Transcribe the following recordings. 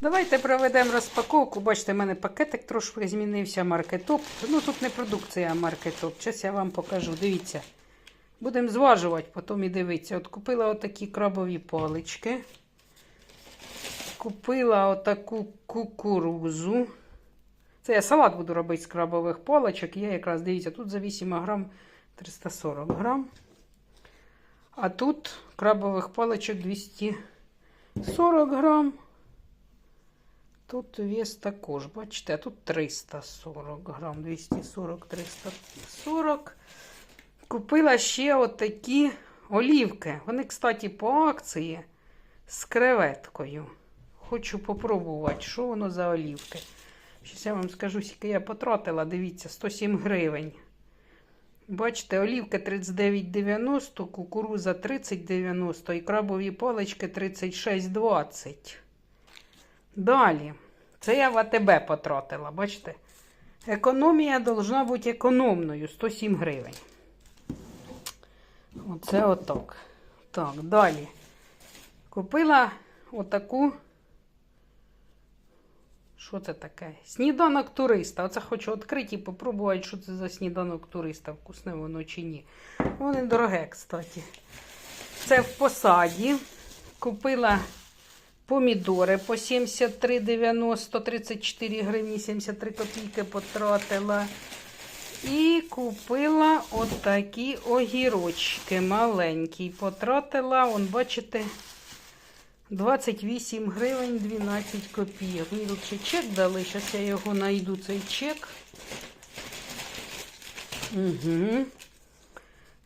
Давайте проведемо розпаковку. Бачите, в мене пакетик трошки змінився, маркетоп. Ну тут не продукція, а маркетоп. Зараз я вам покажу. Дивіться. Будемо зважувати, потім і дивитися. От купила отакі крабові палички. Купила отаку кукурузу. Це я салат буду робити з крабових паличок. Я якраз дивіться, тут за 8 грам 340 грам. А тут крабових паличок 240 грам. Тут вес також, бачите, тут 340 грам, 240, 340. Купила ще отакі олівки. Вони, кстати, по акції з креветкою. Хочу попробувати, що воно за олівки. Щось я вам скажу, скільки я потратила. Дивіться, 107 гривень. Бачите, олівки 39,90, кукуруза 30,90 і крабові палички 36,20. Далі. Це я в АТБ потратила, бачите? Економія должна бути економною 107 гривень. Оце отак. Так, далі. Купила отаку. Що це таке? Сніданок туриста. Оце хочу відкрити і попробувати, що це за сніданок туриста, вкусне воно чи ні. Воно недороге, кстати. Це в посаді. Купила помідори по 73,90, 34 гривні, 73 копійки потратила. І купила отакі огірочки маленькі. Потратила, он, бачите, 28 гривень 12 копійок. Мені тут ще чек дали, зараз я його знайду, цей чек. Угу.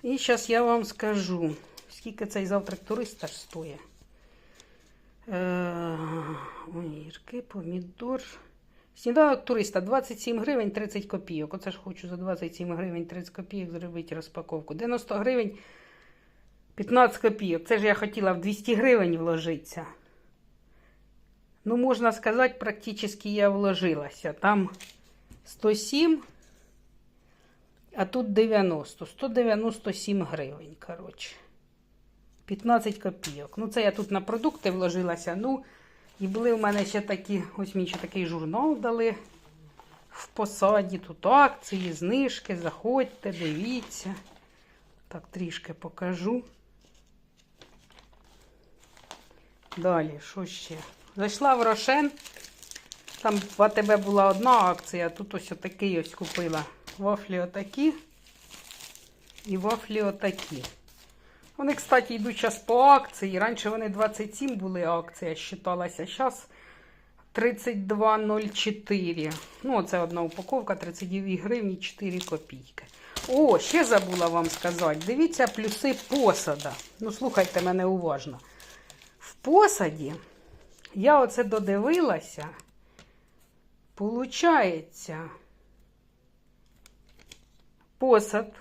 І зараз я вам скажу, скільки цей завтрак туриста ж стоїть. Е, Огірки, помідор. Сніданок туриста 27 гривень 30 копійок. Оце ж хочу за 27 гривень 30 копійок зробити розпаковку. 90 гривень 15 копійок. Це ж я хотіла в 200 гривень вложитися. Ну, можна сказати, практично я вложилася. Там 107, а тут 90. 197 гривень, коротше. 15 копійок. Ну, це я тут на продукти вложилася. Ну, і були в мене ще такі, ось мені ще такий журнал дали в посаді. Тут акції, знижки. Заходьте, дивіться. Так, трішки покажу. Далі, що ще? Зайшла в Рошен. Там в АТБ була одна акція, тут ось отакий ось купила. Вафлі отакі і вафлі отакі. Вони, кстати, йдуть зараз по акції. Раніше вони 27 були акція, считалася. Зараз 32,04. Ну, це одна упаковка, 32 гривні 4 копійки. О, ще забула вам сказати. Дивіться плюси посада. Ну, слухайте мене уважно. В посаді я оце додивилася. Получається, посад,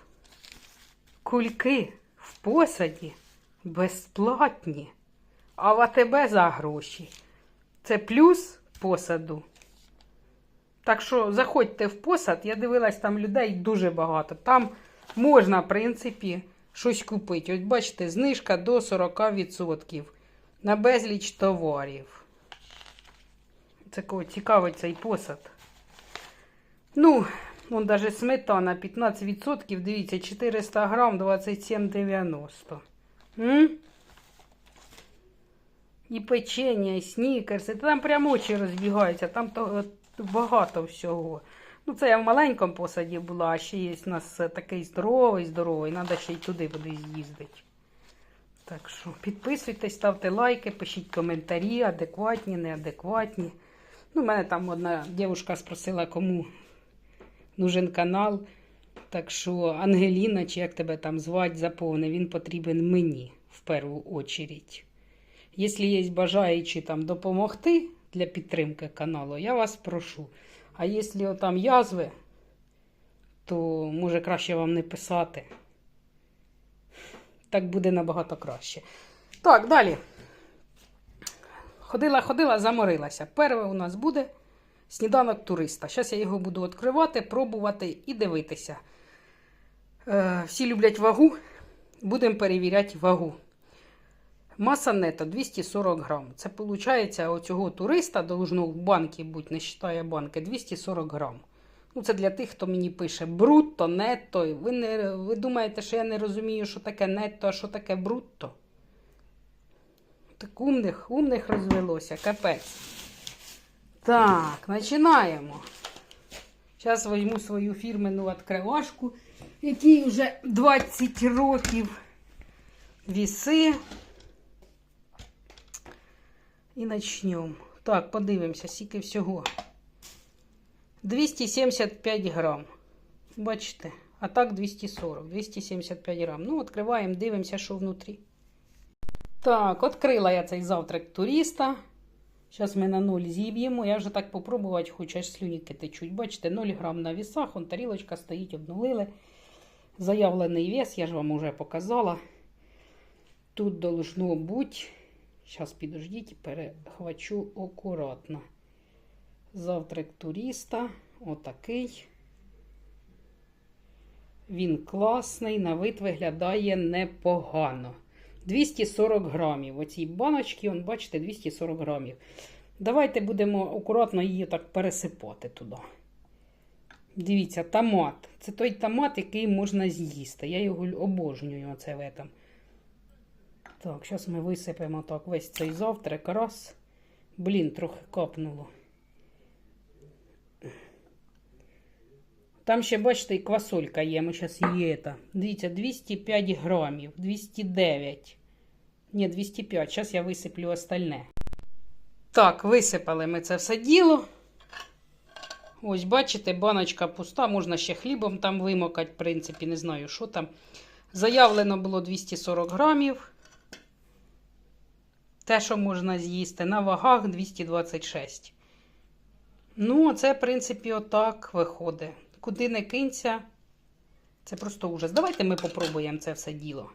кульки посаді безплатні, а в АТБ за гроші. Це плюс посаду. Так що заходьте в посад, я дивилась, там людей дуже багато. Там можна, в принципі, щось купити. Ось бачите, знижка до 40% на безліч товарів. Це кого цікавить цей посад. Ну, вон даже сметана 15%, дивіться, 400 грам 27,90. І печення, і снікерси. Та Там прямо очі розбігаються, там то, багато всього. Ну, це я в маленькому посаді була, а ще є у нас е, такий здоровий, здоровий. Треба ще й туди буде з'їздити. Так що підписуйтесь, ставте лайки, пишіть коментарі, адекватні, неадекватні. Ну, мене там одна дівчинка спросила, кому нужен канал. Так що Ангеліна, чи як тебе там звати, заповни, він потрібен мені в першу очередь. Якщо є бажаючі там допомогти для підтримки каналу, я вас прошу. А якщо там язви, то може краще вам не писати. Так буде набагато краще. Так, далі. Ходила, ходила, заморилася. Перше у нас буде сніданок туриста. Зараз я його буду відкривати, пробувати і дивитися. Е, всі люблять вагу. Будемо перевіряти вагу. Маса нето 240 грам. Це виходить, оцього туриста должно в банки бути, не вважає банки, 240 грам. Ну, це для тих, хто мені пише брутто, нетто. Ви, не, ви думаєте, що я не розумію, що таке нетто, а що таке брутто? Так умних, умних розвелося, капець. Так, починаємо. Зараз візьму свою фірменну відкривашку, якій вже 20 років віси. І почнемо. Так, подивимося, скільки всього. 275 грам. Бачите? А так 240, 275 грам. Ну, відкриваємо, дивимося, що внутрі. Так, відкрила я цей завтрак туриста. Зараз ми на 0 зіб'ємо. Я вже так попробувати хочу, аж слюніки течуть. Бачите, 0 грам на вісах, он тарілочка стоїть, обнулили. Заявлений вес, я ж вам уже показала. Тут должно бути. Зараз підождіть, перехвачу акуратно. Завтрак туриста. Отакий. Він класний, на вид виглядає непогано. 240 грамів. Оцій баночки, он, бачите, 240 грамів. Давайте будемо акуратно її так пересипати туди. Дивіться, томат. Це той томат, який можна з'їсти. Я його обожнюю оце в этом. Так, зараз ми висипемо так весь цей завтрак. Раз. Блін, трохи капнуло. Там ще, бачите, і квасолька є. Ми зараз її. это. Дивіться, 205 грамів, 209. Ні, 205. Зараз я висиплю остальне. Так, висипали ми це все діло. Ось, бачите, баночка пуста, можна ще хлібом там вимокати, в принципі, не знаю, що там. Заявлено було 240 грамів. Те, що можна з'їсти, на вагах 226. Ну, це, в принципі, отак виходить. Куди не кинься, це просто ужас. Давайте ми попробуємо це все діло.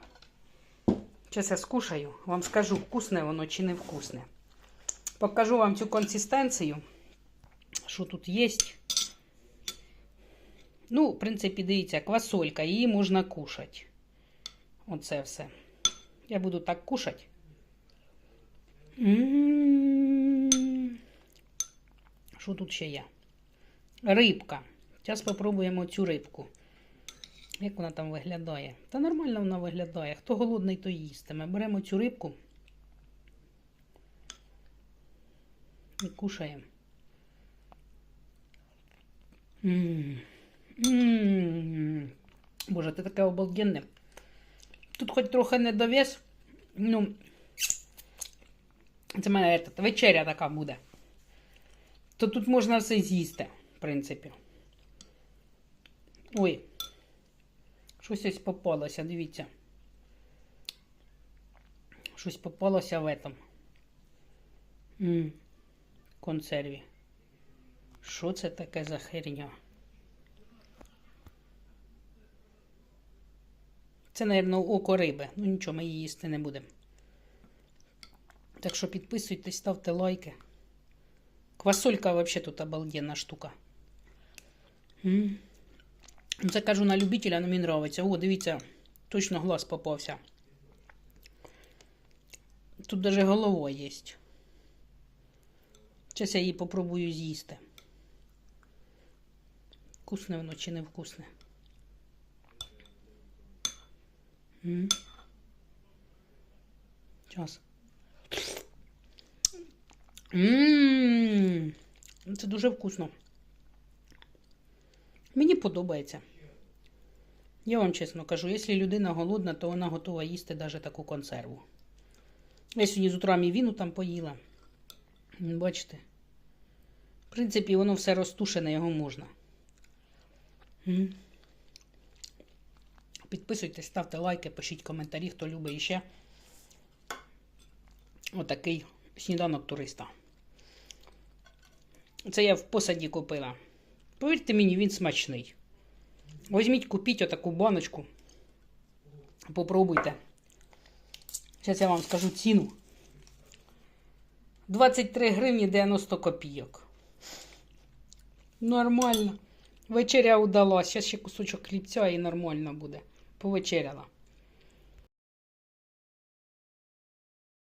Зараз я скушаю, вам скажу, вкусне воно чи не вкусне. Покажу вам цю консистенцію, що тут є. Ну, в принципі, дивіться, квасолька, її можна кушати. Оце все. Я буду так кушати. Що тут ще є? Рибка. Зараз спробуємо цю рибку. Як вона там виглядає? Та нормально вона виглядає. Хто голодний, то їстиме. Беремо цю рибку і кушаємо. Боже, ти таке обалденне. Тут хоч трохи не довес. Ну, це в мене ета, вечеря така буде. То тут можна все з'їсти, в принципі. Ой, щось ось попалося, дивіться. Щось попалося в этом. М консерві. Що це таке за херня? Це, мабуть, око риби. Ну нічого, ми її їсти не будемо. Так що підписуйтесь, ставте лайки. Квасолька взагалі тут обалденна штука. М Це кажу на любителя, але мені подобається. О, дивіться, точно глаз попався. Тут даже голова є. Зараз я її попробую з'їсти. Вкусне воно чи не вкусне. Зараз. Ммм, це дуже вкусно. Мені подобається. Я вам чесно кажу, якщо людина голодна, то вона готова їсти навіть таку консерву. Я сьогодні з утра мівіну там поїла. Бачите? В принципі, воно все розтушене, його можна. Підписуйтесь, ставте лайки, пишіть коментарі, хто любить іще. Отакий сніданок туриста. Це я в посаді купила. Повірте мені, він смачний. Візьміть, купіть отаку баночку. Попробуйте. Зараз я вам скажу ціну. 23 гривні 90 копійок. Нормально. Вечеря удалась. Зараз ще кусочок хлібця і нормально буде. Повечеряла.